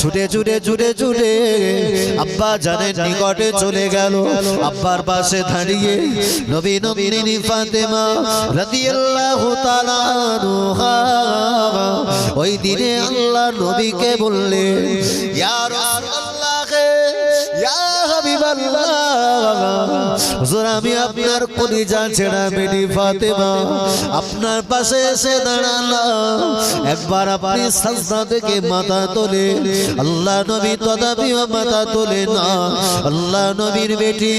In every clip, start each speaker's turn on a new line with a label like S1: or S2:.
S1: ছুটে ছুটে ছুটে ছুটে আব্বা জানের নিকটে চলে গেল। আব্বার পাশে দাঁড়িয়ে নবী নবীনী ফাতেমা রাদিয়াল্লাহু তাআলা ওই দিনে আল্লাহ নবীকে বললে ইয়া রাসূলুল্লাহ ইয়া ছেড়া ফাতেমা। আপনার পাশে এসে দাঁড়ালাম। একবার আপনি সাজদা থেকে মাথা তোলে। আল্লাহ নবী তদাপিও মাথা তোলে না। আল্লাহ নবীর বেটি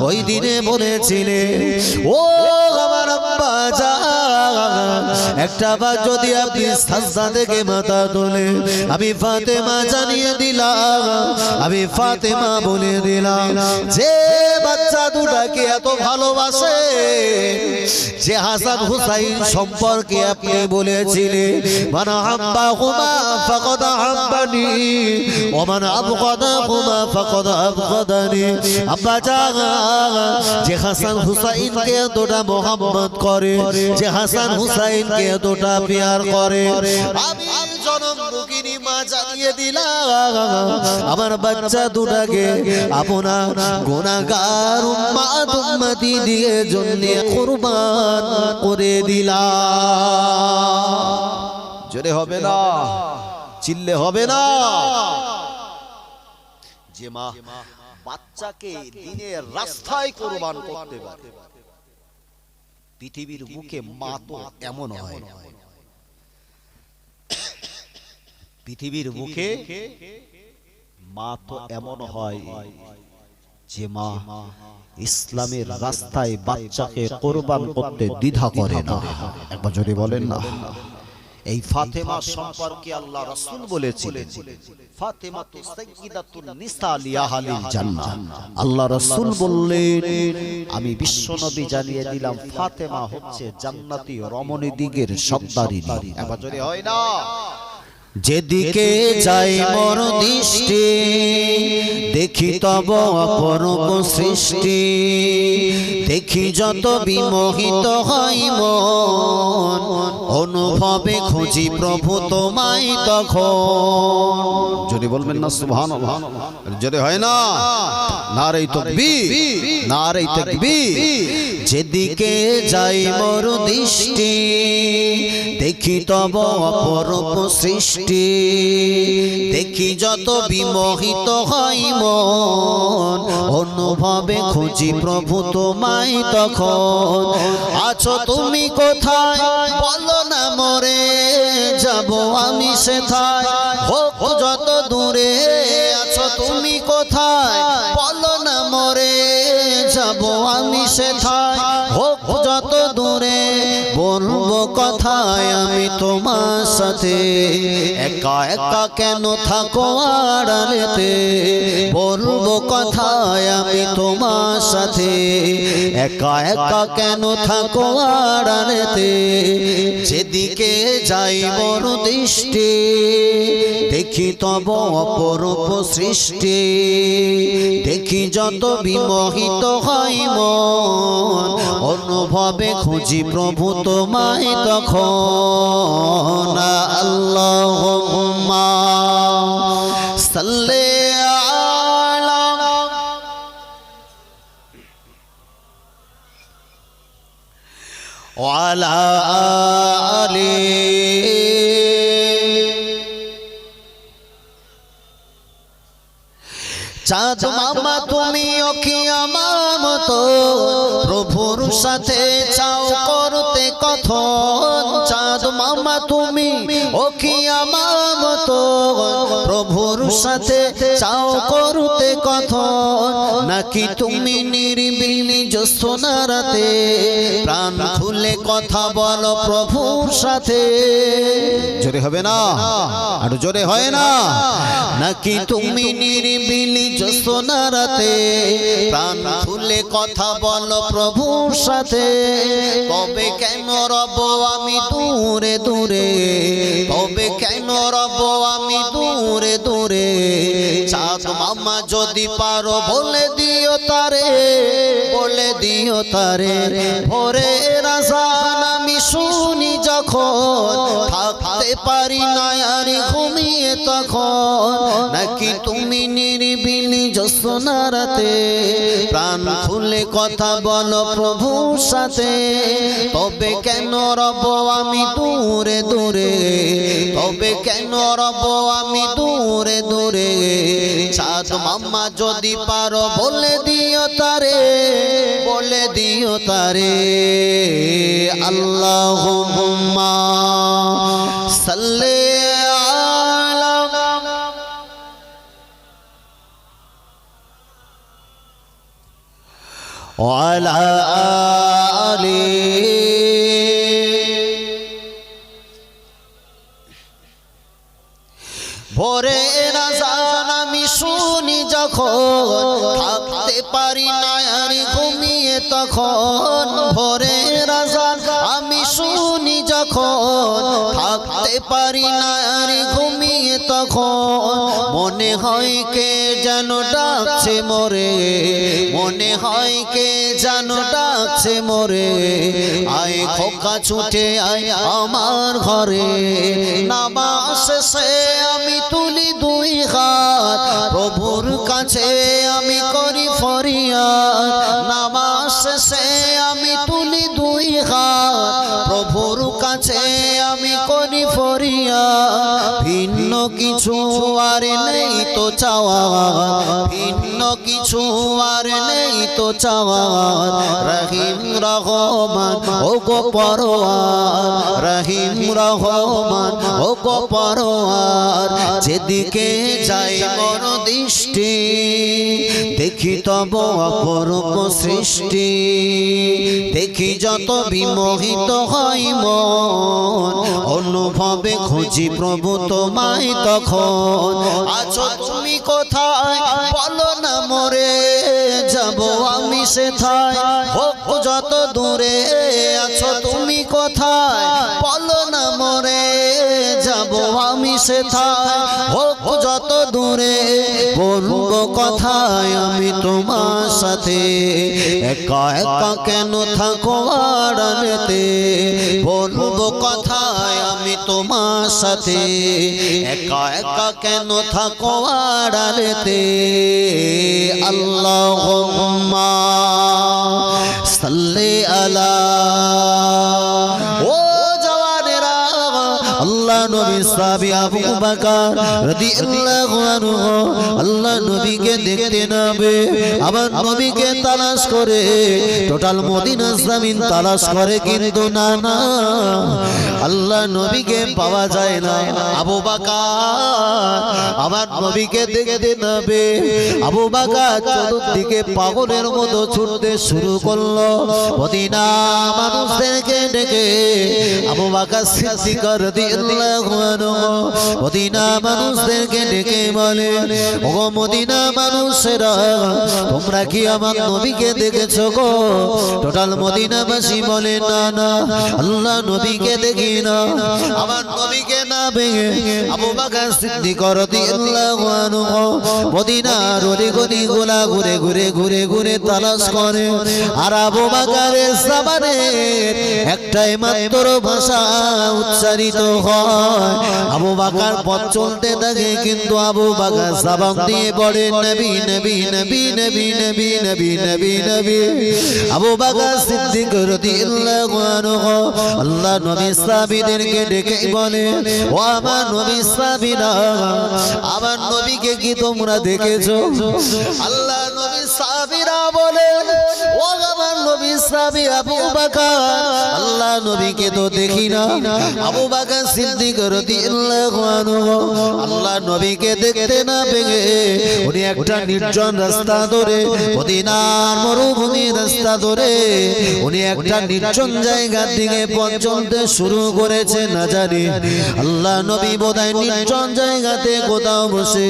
S1: ওই দিনে বলেছিলে ও আমার আব্বা একটা বার যদি আপনি সাজদা থেকে মাথা তোলে, আমি ফাতেমা জানিয়ে দিলাম, আমি ফাতেমা বলে দিলাম, যে বাচ্চা দুটাকে এত ভালোবাসে, যে হাসান হুসাইন সম্পর্কে আপনি বলেছিলেন, মান হাব্বা হুমা ফাকাদ হাব্বানি ওয়া মান আবগাদা হুমা ফাকাদ আবগাদানি। আব্বা জান, যে হাসান হুসাইনকে এতটা মোহাম্মত করে, যে হাসান হুসাইনকে এতটা প্যার করে। আমি জনম দুঃখিনী মা জানিয়ে দিলাম। আমার বাচ্চা দুটাকে আপনার গুনাহগার উম্মাত উম্মতি দিয়ে জন্য কুরবান করে দিলাম। জোরে হবে না? চিল্লে হবে না। যে মা বাচ্চাকে দিনের রাস্তায় কোরবান করতে পারে। পৃথিবীর বুকে মা তো এমন হয়। পৃথিবীর বুকে মা তো এমন হয় যে মা ইসলামের রাস্তায় বাচ্চাকে কোরবান করতে দ্বিধা করে না। একবার যদি বলেন না। এই ফাতেমা সম্পর্কে আল্লাহ রাসূল বলেছিলেন ফাতেমা তো সাইয়্যিদাতুন নিসা লিয়াহালিল জান্নাহ। আল্লাহ রাসূল বললেন আমি বিশ্বনবী জানিয়ে দিলাম ফাতেমা হচ্ছে জান্নাতি রমণী দিগের সর্দারিনী এবার যদি হয় না যেদিকে যাই মর দৃষ্টি দেখি তব অপরূপ সৃষ্টি। দেখি যত বিমোহিত হই মন অনুভবে খুঁজি প্রভু তোমায় তখন। যদি বলবেন না সুবহান যদি হয় না? নারী তকবি নারী তকবি যেদিকে যাই মর দৃষ্টি দেখি তব অপরূপ সৃষ্টি। দেখি যত বিমোহিত হই মন, অনুভবে খুঁজি প্রভু তোমায় তখন। আছো তুমি কোথায়? বলো না মরে, যাব আমি সেথায়। হোক যত দূরে, আছো তুমি কোথায়? বলো না মরে, যাব আমি সেথায়। কথায় আমি তোমার সাথে? একা একা কেন থাকো আড়ালেতে? বলব কথায় আমি তোমার সাথে? একা একা কেন থাকো আড়ালেতে? যেদিকে যাই বড় দৃষ্টি, দেখি তব অপরূপ সৃষ্টি। দেখি যত বিমোহিত হয় মন অনুভবে খুঁজি প্রভু তোমায় তখন আল্লাহ সাল্লে আলা وعلى آله চাঁদ মামা তুমি ওকে আমার মতো প্রভুর সাথে চাও করতে কথন। চাঁদ মামা তুমি ওকে আমার মতো? প্রভুর সাথে চাও করতে কথন। নাকি তুমি নিরিবিলি জ্যোৎস্না প্রাণ খুলে কথা বলো প্রভুর সাথে। জোরে হবে না? আর জোরে হয় না? নাকি তুমি নিরিবিলি জ্যোৎস্না প্রাণ খুলে কথা বলো প্রভুর সাথে? তবে কেন রব আমি দূরে দূরে? তবে কেন রব আমি দূরে দূরে? চাঁদ মামা যদি পারো বলে তারে ভোরে রাজান আমি শুনি যখন। থাকতে পারি না আর ঘুমিয়ে তখন। নাকি তুমি নিরিবিলি জোসনারাতে প্রাণ খুলে কথা বলো প্রভুর সাথে? তবে কেন রব আমি দূরে দূরে? তবে কেন রব আমি দূরে দূরে? চাঁদ মাম্মা যদি পারো বলে দিও তারে আল্লাহ সাল্লে আলা وعلى آله ভোরে রাজান আমি শুনি যখন থাকতে পারি না আর ঘুমিয়ে তখন ভোরে রাজান আমি শুনি যখন থাকতে পারি না ঘুমিয়ে তখন। মনে হয় কে যেন ডাকছে মোরে, মনে হয় কে যেন ডাকছে মোরে। আয় খোকা ছুটে আয় আমার ঘরে, নামাজ শেষে আমি তুলি দুই হাত। প্রভুর কাছে শেষে আমি তুলি দুই হাত। প্রভুর কাছে আমি করি ফরিয়াদ। ভিন্ন কিছু আর নেই তো চাওয়া ভিন্ন কিছু আর নেই তো চাওয়া রহিম রহমান, ও গো পরোয়ার। রহিম রহমান, ও গো পরোয়ার। যেদিকে যাই মন দৃষ্টি দেখি তব অপরূপ সৃষ্টি। দেখি যত বিমোহিত হয় মন, অনুভবে খুঁজি প্রভু তোমায় তখন। আছো তুমি কোথায়? বলো না মরে, যাব আমি সেথায়। হোক যত দূরে, আছো তুমি কোথায়? বলো না মরে। আমি সেথায় হোক যত দূরে, বলব কথায় আমি তোমার সাথে। একা একা কেন থাকো আড়ালেতে? বলব কথায় আমি তোমার সাথে। একা একা কেন থাকো আড়ালেতে? আল্লাহ সাল্লে আলা আল্লাহ নবী সাহাবী আবু বকর রাদিয়াল্লাহু আনহু আল্লাহ নবীকে দেখতে নাবে আবার নবীকে তালাশ করে। টোটাল মদিনা জমিন তালাশ করে কিন্তু না না। আল্লাহ নবীকে পাওয়া যায় না। আবু বকর আবার নবীকে দেখতে নাবে আবু বকর চতুর্দিকে পাগলের মতো ছুটতে শুরু করল। মদিনা মানুষদেরকে ডেকে আবু বকর সিদ্দিক রাদিয়াল্লাহু মদিনা মানুষদেরকে ডেকে বলে ও মদিনা তোমরা কি আমার নবীকে দেখেছ গো? টোটাল মদিনাবাসী বলে, না না, আল্লাহ নবীকে দেখি না। আমার নবীকে না ভেঙে ঘুরে ঘুরে ঘুরে করে। আর একটাই মাত্র ভাষা উচ্চারিত হয়। আবু বাকার পথ চলতে থাকে কিন্তু আবু বাকার জবান দিয়ে পড়ে নবী নবী নবী নবী নবী নবী নবী নবী আবু বাকার সিদ্দিক রাদিয়াল্লাহু আনহু আল্লাহ নবী সাহাবীদেরকে ডেকে বলে ও আমার নবী সাহাবীরা আমার নবীকে কি তোমরা দেখেছ আল্লাহ নবী সাহাবীরা ও আমার নবী সাহাবী আবু বাকার, আল্লাহ নবীকে তো দেখি না। আবু বাকার সিদ্দিক রাদিয়াল্লাহু আনহু, আল্লাহ নবীকে দেখতে না পেয়ে উনি একটা নির্জন রাস্তা ধরে, মদিনার মরুভূমি রাস্তা ধরে, উনি একটা নির্জন দিকে শুরু করেছে, না জানি। আল্লাহ নবী বোধহয় নির্জন জায়গাতে কোথাও বসে।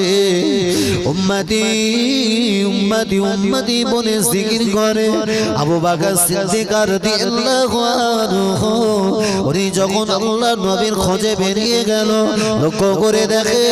S1: উম্মতি উম্মতি উম্মতি বলে জিকির করে আবু বাকর সিদ্দিক রাদিয়াল্লাহু আনহু উনি যখন আল্লাহ নবীর খোঁজে বেরিয়ে গেল লক্ষ্য করে দেখে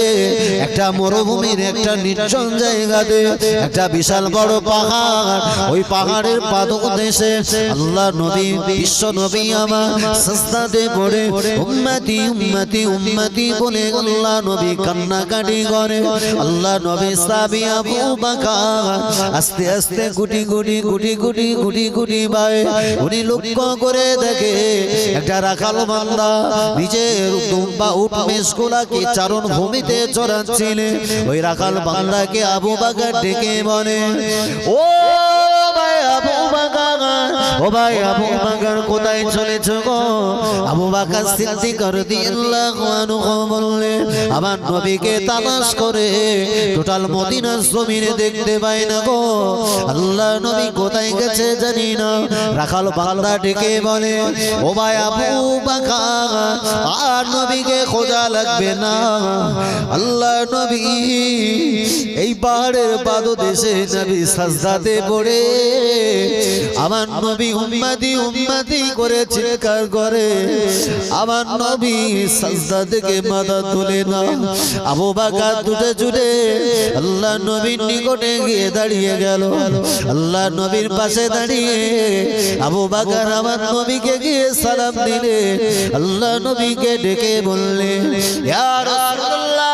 S1: একটা মরুভূমির একটা নির্জন জায়গাতে একটা বিশাল বড় পাহাড় ওই পাহাড়ের পাদদেশে আল্লাহ নবী বিশ্ব নবী আমার সস্তাতে পড়ে উম্মতি উম্মতি উম্মতি বলে আল্লাহ নবী কান্নাকাটি করে। আল্লাহ নবী সাবি আবু বাকার আস্তে আস্তে গুটি গুটি গুটি গুটি গুটি গুটি বাই উনি লক্ষ্য করে দেখে একটা রাখাল মান্দা নিজের দুম্বা উঠ মেষগুলাকে চারণ ভূমিতে চড়াচ্ছিলেন ওই রাখাল বান্দাকে আবু বাগার ডেকে বলে, ও ও ভাই আবু বাকার কোথায় চলেছ গো? আবু বাকার সিদ্দিক রাদিয়াল্লাহু আনহু বললেন আমার নবীকে তালাশ করে টোটাল মদিনার জমিনে দেখতে পাই না গো। আল্লাহ নবী কোথায় গেছে জানি না। রাখাল বান্দা ডেকে বলে ও ভাই আবু বাকার আর নবীকে খোঁজা লাগবে না। আল্লাহ নবী এই পাহাড়ের পাদদেশে নবী সাজদাতে পড়ে আমার নবী উম্মাদি উম্মাদি করে চিৎকার করে। আমার নবী সাজদা থেকে মাথা তুলে না আবু বাকার দুটে জুড়ে আল্লাহ নবীর নিকটে গিয়ে দাঁড়িয়ে গেল। আল্লাহ নবীর পাশে দাঁড়িয়ে আবু বাকার আমার নবীকে গিয়ে সালাম দিলে। আল্লাহ নবীকে ডেকে বললে, ইয়া রাসূলুল্লাহ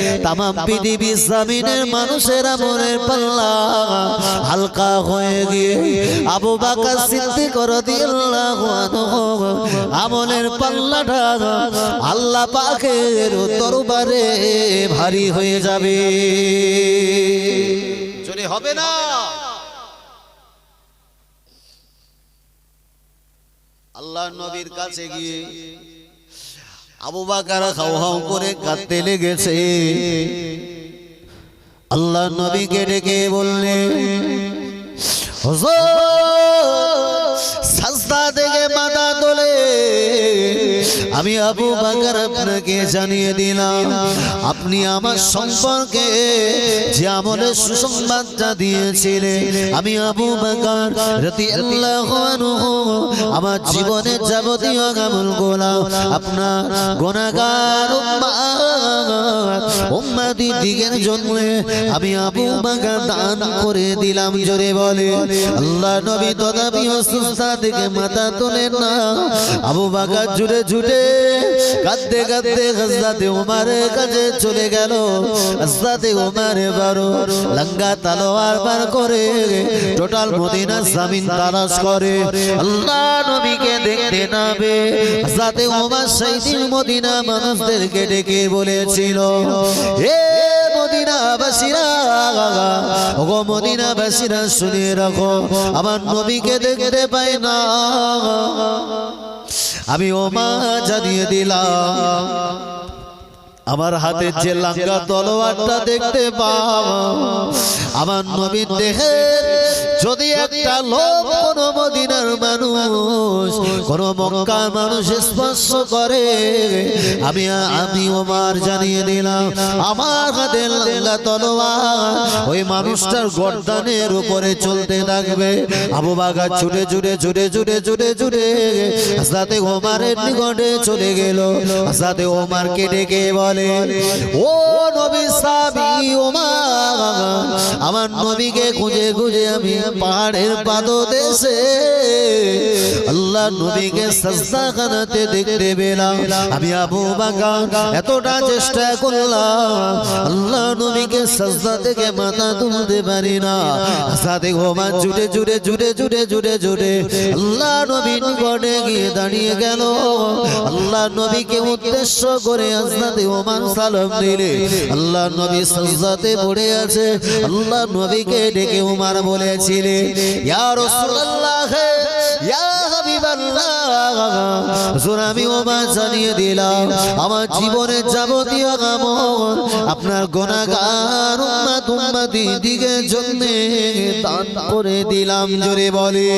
S1: তামাম পৃথিবীর জমিনের মানুষের আমলের পাল্লা হালকা হয়ে গিয়ে আবু সিদ্দিক রাদিয়াল্লাহু আনহু আমলের পাল্লাটা আল্লাহ পাকের দরবারে ভারী হয়ে যাবে। চলে হবে না। আল্লাহ নবীর কাছে গিয়ে আবু বাকার হাও হাও করে কাঁদতে লেগেছে। আল্লাহ নবীকে ডেকে বললেন হুজুর আমি আবু বাকার আপনাকে জানিয়ে দিলাম, আপনি আমার সম্পর্কে যে আমলের সুসংবাদটা দিয়েছিলেন। আমি আবু বাকার আমার জীবনের যাবতীয় আমল গোলা আপনার গুনাহগার উম্মাত উম্মতি দিগের জন্য আমি আবু বাকার দান করে দিলাম, জোরে বলে। আল্লাহ নবী তথাপি অসুস্থা থেকে মাথা তোলেন না আবু বাকার জুড়ে জুড়ে কাঁদতে কাঁদতে হজরতে উমারের কাছে চলে গেল। হজরতে উমারে বারো লঙ্গা তালোয়ার বার করে টোটাল মদিনা জামিন তালাশ করে। আল্লাহ নবীকে দেখতে নাবে হজরতে উমার সেই দিন মদিনা মানুষদেরকে ডেকে বলেছিল এ মদিনাবাসীরা, ওগো মদিনাবাসীরা শুনে রাখো, আমার নবীকে দেখতে পাই না। আমি ও মা জানিয়ে দিলাম, আমার হাতে যে লাঙ্গা তলোয়ারটা দেখতে পাও, আমার নবীন দেখে যদি একটা লোক কোন মদিনার মানুষ, কোন মক্কার মানুষ স্পর্শ করে, আমি আমি ওমার জানিয়ে দিলাম, আমার তলোয়ার ওই মানুষটার গর্দানের উপরে চলতে থাকবে। আবু বাগা ছুটে ছুটে ছুটে ছুটে ছুটে ছুটে সাথে ওমারের নিকটে চলে গেল। সাথে ওমারকে ডেকে বলে, ও নবী সাবি ওমার, আমার নবীকে খুঁজে খুঁজে আমি পাহাড়ের পাদদেশে আল্লাহ নবীকে সস্তা খানাতে দেখতে পেলাম। আমি আবু বাগান এতটা চেষ্টা করলাম, আল্লাহ নবীকে সস্তা থেকে মাথা তুলতে পারি না। সাথে জুড়ে জুড়ে জুড়ে জুড়ে জুড়ে জুড়ে আল্লাহ নবী নিকটে গিয়ে দাঁড়িয়ে গেল। আল্লাহ নবীকে উদ্দেশ্য করে আজনাতে ওমান সালাম দিলে। আল্লাহ নবী সজ্জাতে পড়ে আছে। আল্লাহ নবীকে ডেকে উমার দিলাম, আমার যাবতীয় আপনার জন্য দান করে দিলাম, জোরে বলে।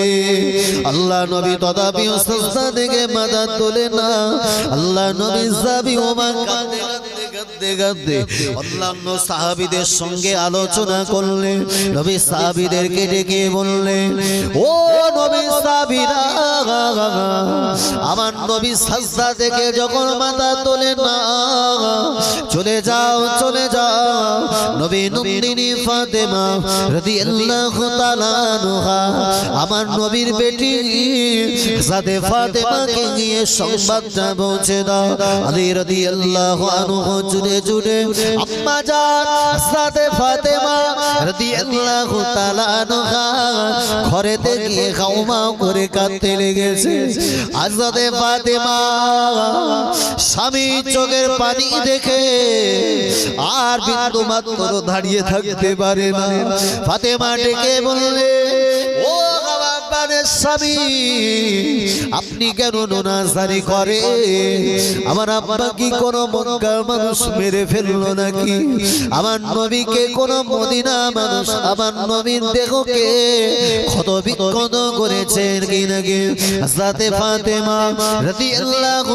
S1: আল্লাহ নবী তথাপি সস্তা থেকে মাথা তোলে না। আল্লাহ নবী কাঁদতে অন্যান্য সাহাবিদের সঙ্গে আলোচনা করলে নবী সাহাবিদেরকে ডেকে বললেন ও নবী সাহাবিরা আমার নবী সাজদা থেকে যখন মাথা তোলে না, চলে যাও চলে যাও। নবী নন্দিনী ফাতেমা রাদিয়াল্লাহু তাআলা আনহা, আমার নবীর বেটি সাদে ফাতেমাকে গিয়ে সংবাদটা পৌঁছে দাও। আলী রাদিয়াল্লাহু আনহু জুড়ে জুড়ে আম্মা জান, সাদে ফাতেমা রাদিয়াল্লাহু তাআলা আনহা ঘরেতে গিয়ে খাওমা করে কাঁদতে লেগেছে। আজাদে ফাতেমা স্বামী চোখের পানি দেখে আর বিন্দু মাত্র দাঁড়িয়ে থাকতে পারে না। ফাতেমা ডেকে বললে স্বামী, আপনি কেন নোনাজারি করে আমার আব্বা কি মক্কা মানুষ মেরে ফেলল নাকি? আমার নবীকে কোন মদিনা মানুষ, আমার নবীর দেহকে ক্ষত বিক্ষত করেছেন কি নাকি? হাজরাতে ফাতেমা রাদিয়াল্লাহু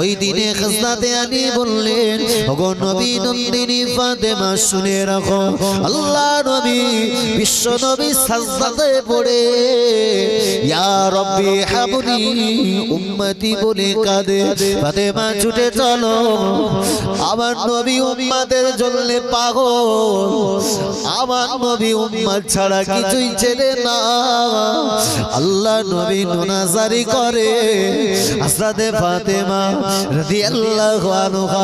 S1: ওই দিনে বললেন নবী নন্দিনী শুনে রাখো, আল্লাহ নবী, বিশ্ব নবী পড়ে। রব্বি হাবনি উম্মতি বলে কাঁদে। ফাতেমা ছুটে চলো। আমার নবী উম্মাদের জন্য পাগল। আমার নবী উম্মাদ ছাড়া কিছুই চেনে না। আল্লাহ নবী নোনাজারি করে। আসাদে ফাতেমা রাদিয়াল্লাহু আনহা।